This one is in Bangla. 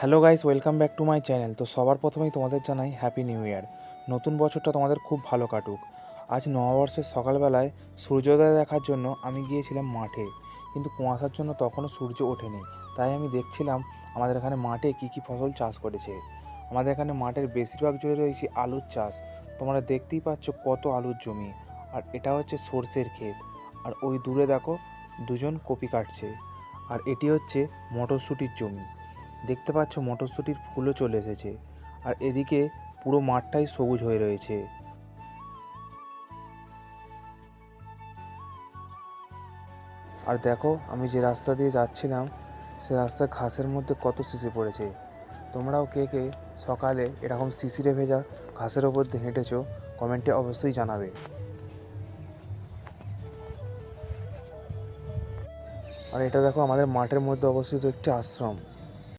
Hello guys, welcome back to my channel. তো সবার প্রথমেই তোমাদের জানাই হ্যাপি নিউ ইয়ার। নতুন বছরটা তোমাদের খুব ভালো কাটুক। আজ নববর্ষের সকালবেলায় সূর্যোদয় দেখার জন্য আমি গিয়েছিলাম মাঠে। কিন্তু কুয়াশার জন্য তখনও সূর্য ওঠেনি। তাই আমি দেখছিলাম আমাদের এখানে মাঠে কী কী ফসল চাষ করেছে। আমাদের এখানে মাঠের বেশিরভাগ জুড়ে রয়েছে আলুর চাষ। তোমরা দেখতেই পাচ্ছ কত আলুর জমি। আর এটা হচ্ছে সর্ষের ক্ষেত। আর ওই দূরে দেখো দুজন কপি কাটছে। আর এটি হচ্ছে মটরশুঁটির জমি। দেখতে পাচ্ছ মটরশুঁটির ফুলও চলে এসেছে। আর এদিকে পুরো মাঠটাই সবুজ হয়ে রয়েছে। আর দেখো, আমি যে রাস্তা দিয়ে যাচ্ছিলাম, সে রাস্তা ঘাসের মধ্যে কত শিশি পড়েছে। তোমরাও কে কে সকালে এরকম শিশিরে ভেজা ঘাসের ওপর দিয়ে হেঁটেছো, কমেন্টে অবশ্যই জানাবে। আর এটা দেখো, আমাদের মাঠের মধ্যে অবস্থিত একটি আশ্রম।